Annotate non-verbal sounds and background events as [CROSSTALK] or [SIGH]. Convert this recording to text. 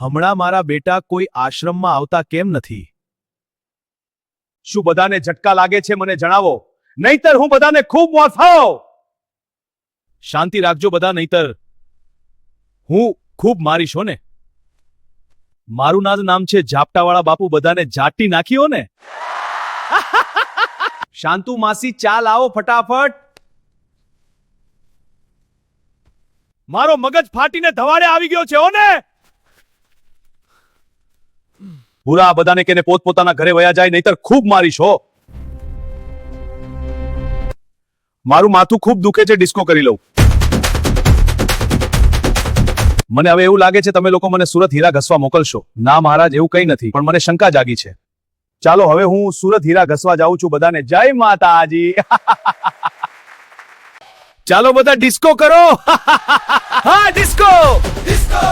હમણાં મારા બેટા કોઈ આશ્રમમાં આવતા કેમ નથી? શું બધાને ઝટકા લાગે છે મને જણાવો? નહીતર હું બધાને ખૂબ વાફાવ શાંતિ રાખજો બધા નહીતર. હું ખૂબ મારીશ હો ને. મારું ના નામ છે ઝાપટાવાળા બાપુ, બધાને જાટી નાખ્યો ને. [LAUGHS] શાંતુ માસી ચાલ આવો ફટાફટ. મારો મગજ ફાટીને ધવાડે આવી ગયો છે હો ને. આ બધાને કેને પોતપોતાના ઘરે વયા જાય, નહીતર ખૂબ મારીશ હો મારું માથું ખૂબ દુખે છે ડિસ્કો કરી લઉં. મને હવે એવું લાગે છે, તમે લોકો મને સુરત હીરા ઘસવા મોકલશો. ના મહારાજ, એવું કંઈ નથી, પણ મને શંકા જાગી છે. ચાલો, હવે હું સુરત હીરા ઘસવા જાઉં છું બધાને. જય માતાજી. ચાલો, બધા ડિસ્કો કરો. હા ડિસ્કો ડિસ્કો